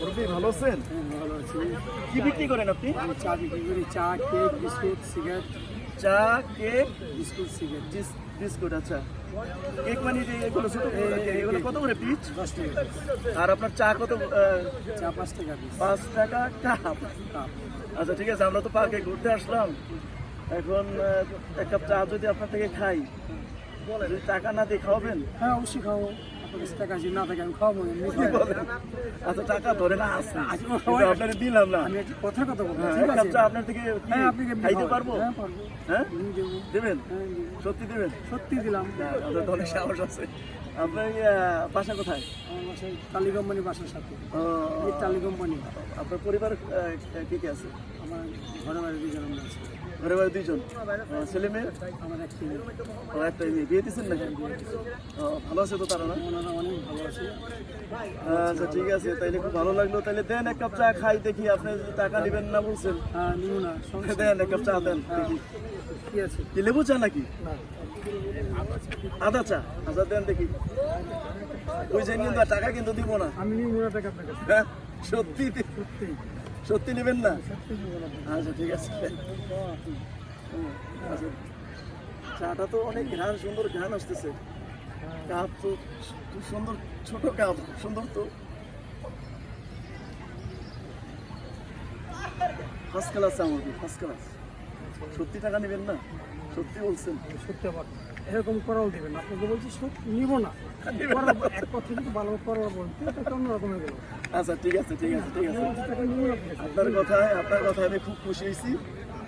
মুরব্বী ভালো আছেন? ভালো আছি। কি বিক্রি করেন আপনি? আমি চা বিক্রি করি চা কেক বিস্কুট সিগারেট। চা কেক বিস্কুট সিগারেট। বিস্কুট আচ্ছা। কেক মানে যে এগুলো ছোট? এগুলো কত করে পিস দশ টাকা। আর আপনার চা কত চা পাঁচ টাকা পাঁচ। টাকা কাপ? আচ্ছা ঠিক আছে আমরা তো পার্কে ঘুরতে আসলাম। এখন এক কাপ চা যদি আপনার থেকে খাই টাকা না দিয়ে খাওয়াবেন? হ্যাঁ অবশ্যই কাছে টাকা আছে না থাকে আমি? আচ্ছা টাকা ধরে না আসছে আপনার দিলাম না। আমি একটা কথা কথা বলব হ্যাঁ, ঠিক আছে? আপনার থেকে হ্যাঁ আপনি খাইতে পারব? হ্যাঁ হ্যাঁ? দেবেন? হ্যাঁ সত্যি দেবেন? সত্যি দিলাম। আপনার তো সাহস আছে। আপনার এই, বাসা কোথায়? আমার বাসায় টালি কোম্পানি বাসার সাথে। এই টালি কোম্পানি আপনার পরিবার কে কে আছে? আমার ঘরে বাড়ি দুজন আছি। ঘরে বাড়ি দুইজন ছেলে মেয়ে? আমার এক ছেলে। ও একটা মেয়ে। বিয়ে দিচ্ছেন নাকি? ভালো আছে তো তারা না? ওনারা অনেক ভালো আছে। আচ্ছা ঠিক আছে তাইলে খুব ভালো লাগল। তাহলে দেন এক কাপ চা খাই দেখি আপনি টাকা নেবেন না বলছেন। হ্যাঁ নিব না দেন এক কাপ চা দেন দেখি। কি আছে। কি লেবু চা নাকি? না। আদা চা। আদা দেন দেখি। ওই যে কিন্তু টাকা কিন্তু দিব না। আমি নিব না টাকা আপনার কাছে। হ্যাঁ? সত্যি সত্যি। সত্যি নেবেন না? আচ্ছা ঠিক আছে। আচ্ছা। চাটা তো অনেক ঘ্রাণ সুন্দর ঘ্রাণ আসতেছে। কাপ তো খুব সুন্দর ছোট কাপ সুন্দর তো। ফার্স্ট ক্লাস আমার ফার্স্ট ক্লাস সত্যি টাকা নেবেন না? সত্যি বলছেন? সত্যি আবার এরকম করাও দেবেন আপনাকে বলছি সত্যি নিব না। এক কথা কিন্তু ভালো করাবো বলতে গেল আচ্ছা ঠিক আছে ঠিক আছে ঠিক আছে। আপনার কথায় আপনার কথায় আমি খুব খুশি হয়েছি।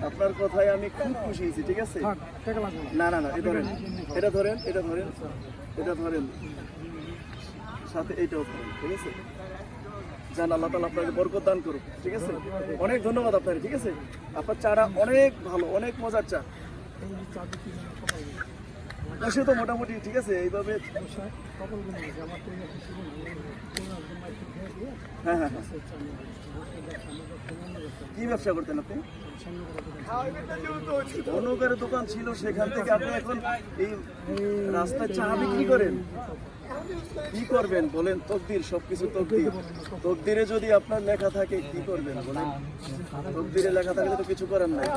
আপনার কথায় আমি খুব খুশি হয়েছি ঠিক আছে? না। না না এটা ধরেন এটা ধরেন এটা ধরেন এটা ধরেন। সাথে এইটাও ধরেন ঠিক আছে? জান আল্লাহ তালা আপনাকে বরকত দান করুক, ঠিক আছে? অনেক ধন্যবাদ আপনাকে, ঠিক আছে? আপনার চাটা অনেক ভালো, অনেক মজার চা। তো মোটামুটি, ঠিক আছে? এইভাবে হ্যাঁ হ্যাঁ হ্যাঁ। কি ব্যবসা করতেন আপনি। অনুকারের দোকান ছিল সেখান থেকে আপনি এখন এই রাস্তায় চা বিক্রি করেন? কি করবেন বলেন? তকদির, সবকিছু তকদির। তকদিরে যদি আপনার লেখা থাকে, কি করবেন বলেন? তকদিরে লেখা থাকলে তো কিছু করার নাই।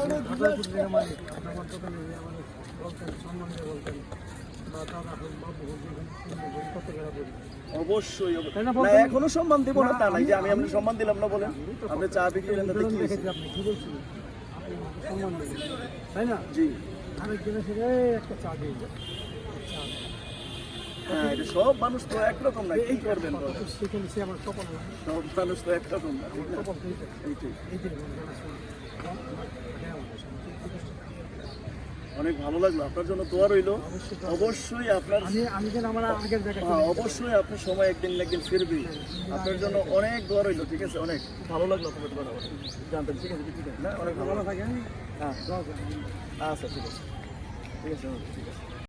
অবশ্যই। এখনও সম্মান দেবো না তা নাই যে আমি আপনি সম্মান দিলাম না বলেন। আপনি চা বিক্রি করেন তাতে কি সম্মান তাই না? জি। একটা চা দিয়ে হ্যাঁ এটা সব মানুষ তো একরকম না কি করবেন সব মানুষ তো একরকম না ঠিক না কপাল থেকে এইটাই এই দিন জানাশোনা হ্যাঁ আমার সঙ্গে অনেক ভালো লাগল। আপনার জন্য দোয়া রইল। অবশ্যই আপনার হ্যাঁ অবশ্যই আপনার সময় একদিন একদিন ফিরবি। আপনার জন্য অনেক দোয়া রইল ঠিক আছে? অনেক। ভালো লাগল কথা জানতেন ঠিক আছে ঠিক আছে। না অনেক ভালো ভালো থাকেন। হ্যাঁ। আচ্ছা ঠিক আছে। ঠিক আছে ঠিক আছে।